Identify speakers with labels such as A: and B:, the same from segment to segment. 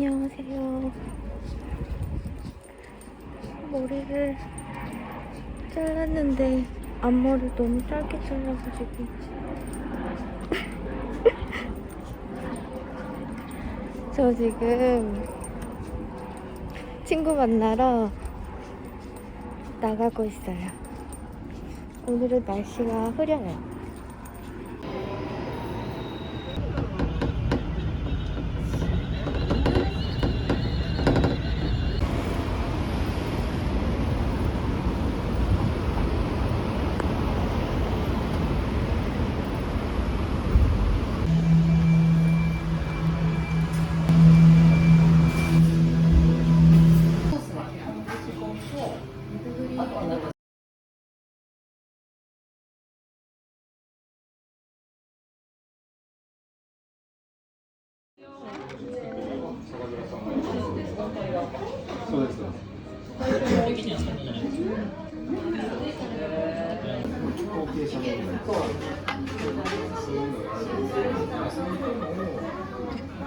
A: 안녕하세요. 머리를 잘랐는데 앞머리 너무 짧게 잘라가지고 저 지금 친구 만나러 나가고 있어요. 오늘은 날씨가 흐려요.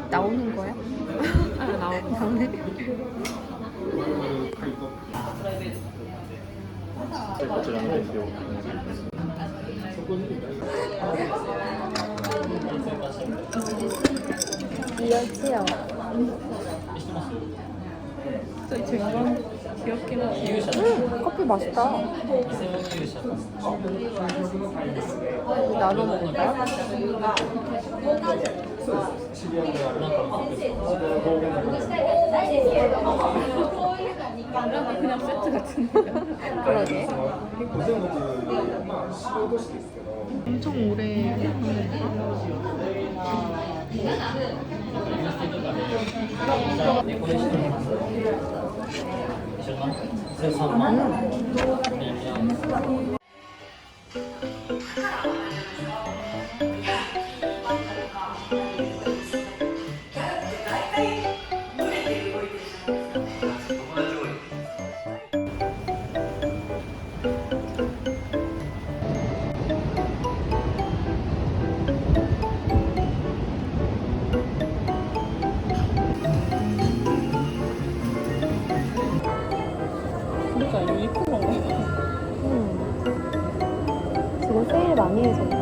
A: 나오는 거야? 아, 나오는 거네. 이어 지요.
B: 저희 쟁반 귀엽긴 하네.
A: 음, 커피 맛있다. 나눠 먹을까요?
B: 그냥 세트 같은데.
A: 그러게.
B: 엄청 오래 하는 万。 진짜 이거 이쁜 건가?
A: 음. 지금 세일 많이 해서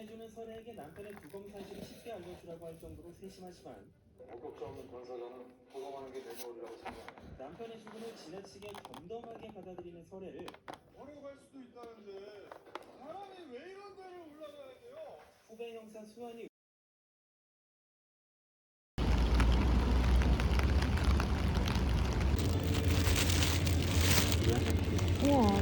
C: 해주는 설애에게 남편의 두검 사실을 쉽게 알려주라고 할 정도로 세심하지만
D: 목격자 없는 권사자는 보고하는 게내 꼴이라고 생각해.
C: 남편의 죽음을 지나치게 덤덤하게 받아들이는 설애를
E: 버리고 갈 수도 있다는데 사람이 왜 이런 데를 올라가야 돼요?
C: 후배 형사 수환이
A: 우와,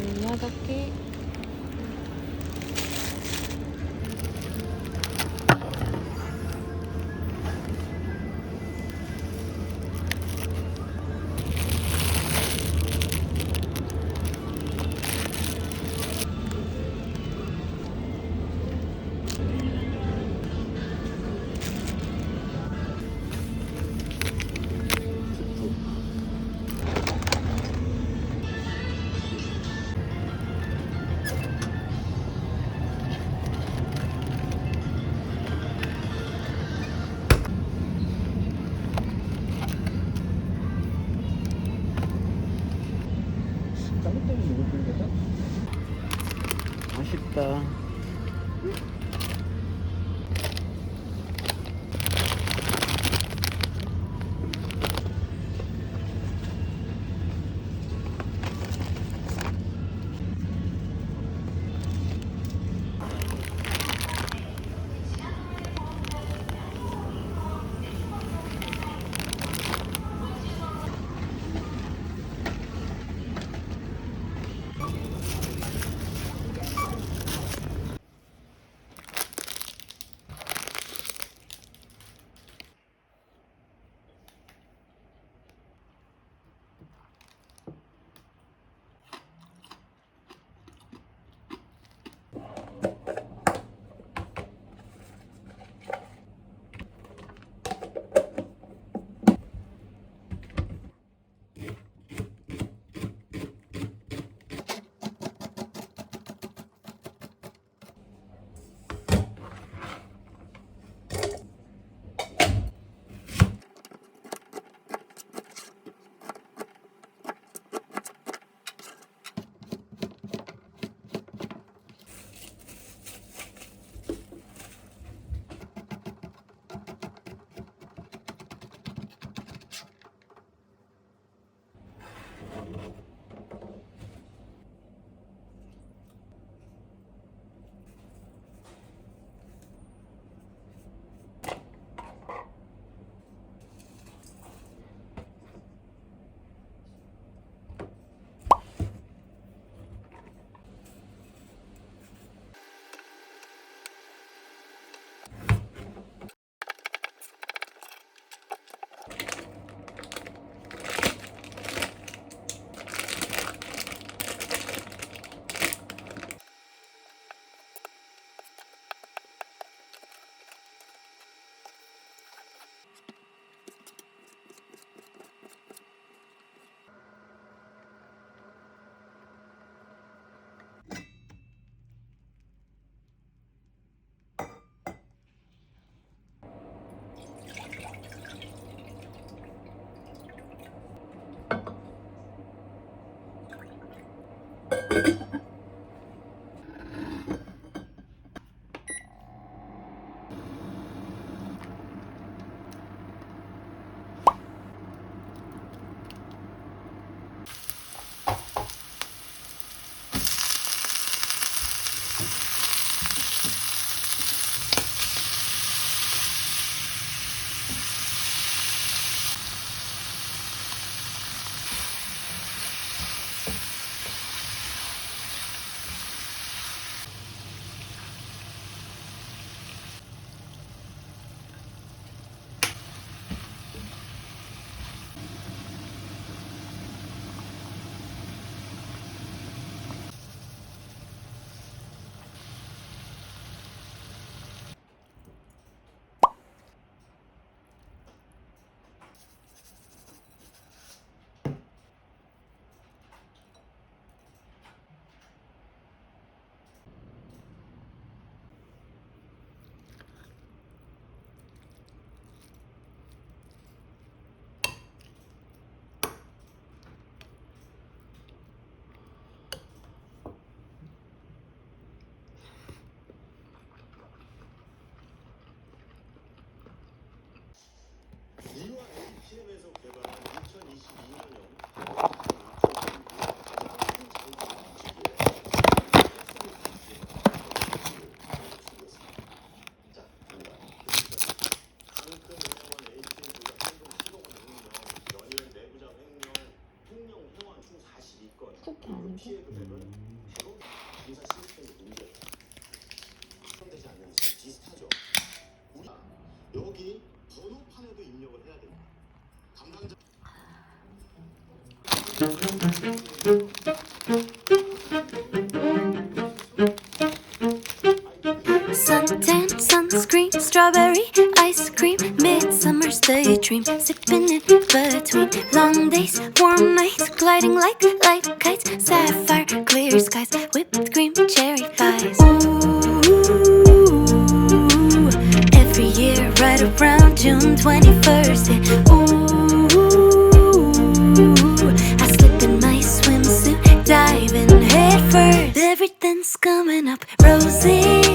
A: 미야자키.
F: 아쉽다. Yeah. Strawberry ice cream, midsummer's daydream, sipping in between long days, warm nights, gliding like light kites, sapphire clear skies, whipped cream, cherry pies. Ooh, every year right around June 21st, yeah. Ooh, I slip in my swimsuit, diving head first. Everything's coming up roses,